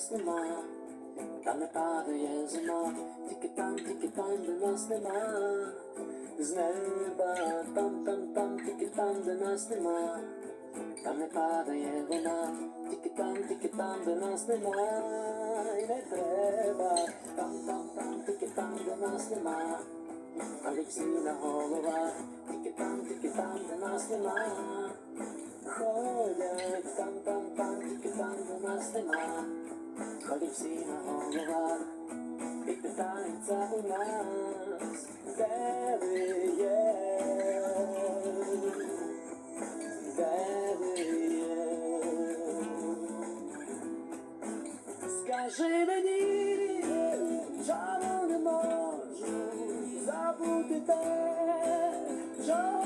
нас нема, там не падає зима, тільки там, тільки там, де нас нема, з неба, там, там, там, тільки там, де нас нема, там не падає вона, тільки там, тільки там, де нас нема, і не треба, там, там, там, тільки там, де нас нема. Алексіна голова, тільки там, тільки там, де нас нема. Ходять там, там, там, тільки там, де нас нема. Алексіна голова, і питається у нас, де ви є, де ви є. Скажи мені, чому не можу забути те, що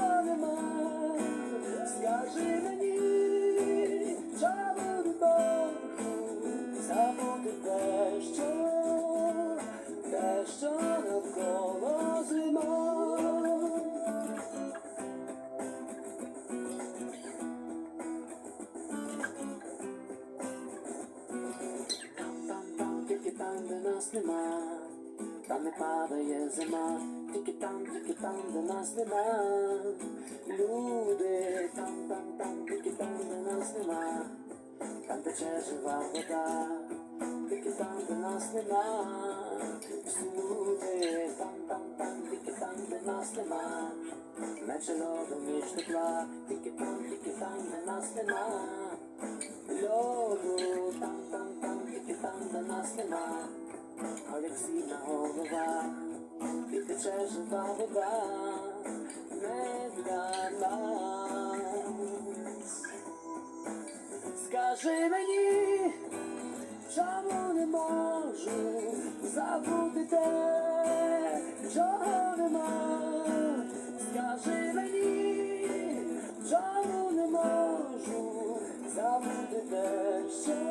де нас нема, там не падає зима, тільки там, тільки там, де нас нема. Люди, там, там, там, тільки там, де нас нема, там тече жива вода, тільки там, де нас нема. Всюди, там, там, там, тільки там, де нас нема. Наче льоду між тепла, тільки там, тільки там, де нас нема. Льоду, Олексійна голова, і тече жива вода, не для. Скажи мені, чому не можу забути те, чого нема. Скажи мені, чому не можу забути те, що,